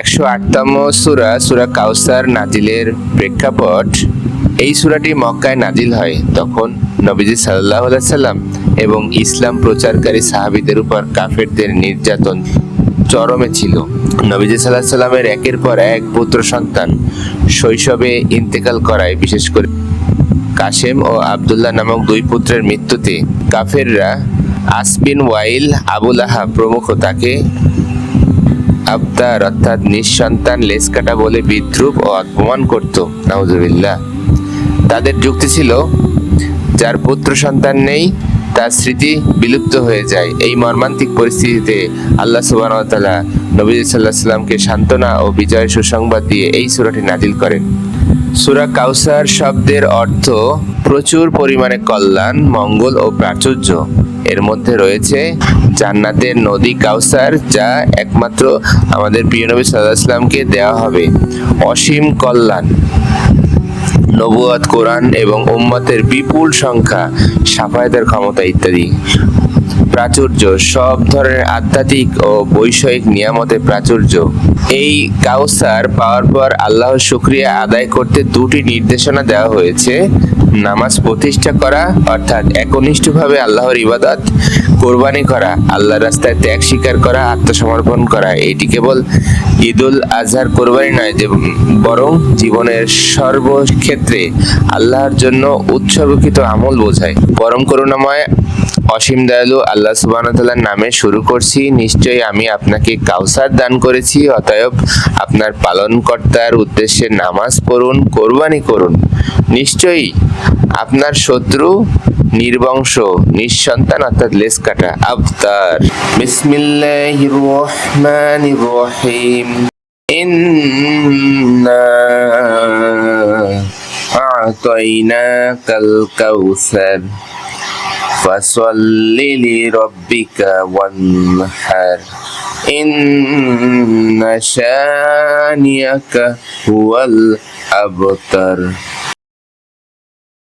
একশো আটতম সুরা সুরা কাউসার নাজিলের প্রেক্ষাপট। এই সুরাটি মক্কায় নাজিল হয় তখন নবীজি সাল্লাহ সাল্লাম এবং ইসলাম প্রচারকারী সাহাবিদের উপর কাফেরদের নির্যাতন চরমে ছিল। নবীজি সাল্লাহ সাল্লামের একের পর এক পুত্র সন্তান শৈশবে ইন্তেকাল করায়, বিশেষ করে কাশেম ও আবদুল্লাহ নামক দুই পুত্রের মৃত্যুতে কাফেররা আসবিন ওয়াইল আবুল আহা প্রমুখ তাকে আবতার অর্থাৎ নিঃসন্তান লেসকাটা বলে বিদ্রুপ ও অপমান করত, নাউজুবিল্লাহ। তাদের যুক্তি ছিল, যার পুত্র সন্তান নেই, তার স্মৃতি বিলুপ্ত হয়ে যায়। এই মর্মান্তিক পরিস্থিতিতে আল্লাহ সুবাহ নবী সাল্লাহ সাল্লামকে সান্ত্বনা ও বিজয় সুসংবাদ দিয়ে এই সুরাটি নাজিল করেন। সুরা কাউসার শব্দের অর্থ প্রচুর পরিমাণে কল্যাণ, মঙ্গল ও প্রাচুর্য। এর মধ্যে রয়েছে জান্নাতের নদী কাউসার, যা একমাত্র আমাদের প্রিয় নবী সাল্লাহ সাল্লামকে দেওয়া হবে। অসীম কল্যাণ। নবুয়াত কোরআন এবং উম্মতের বিপুল সংখ্যা, সাফায়াতের ক্ষমতা ইত্যাদি। প্রাচুর্য, সব ধরনের আধ্যাত্মিক ও বৈষয়িক নিয়ামতের প্রাচুর্য। এই কাউসার পাওয়ার পর আল্লাহ শুক্রিয়া আদায় করতে দুটি নির্দেশনা দেওয়া হয়েছে। নামাজ প্রতিষ্ঠা করা, অর্থাৎ একনিষ্ঠভাবে আল্লাহর ইবাদত, কোরবানি করা, আল্লাহর রাস্তায় ত্যাগ স্বীকার করা, আত্মসমর্পণ করা। এটি কেবল ঈদুল আজহার কোরবানি নয়, যে বরং জীবনের সর্বক্ষেত্রে আল্লাহর জন্য উৎসর্গকৃত আমল বোঝায়। পরম করুণাময় অসীম দয়ালু আল্লাহ সুবাহতাল্লাহর নামে শুরু করছি। নিশ্চয়ই আমি আপনাকে কাউসার দান করেছি, অতএব আপনার পালনকর্তার উদ্দেশ্যে নামাজ পড়ুন, কোরবানি করুন। নিশ্চয়ই আপনার শত্রু নির্বংশ, নিঃসন্তান অর্থাৎ লেস কাটা আবতার আ'তাইনাকাল কাউসার فصل لربك وانحر إن شانئك هو الأبتر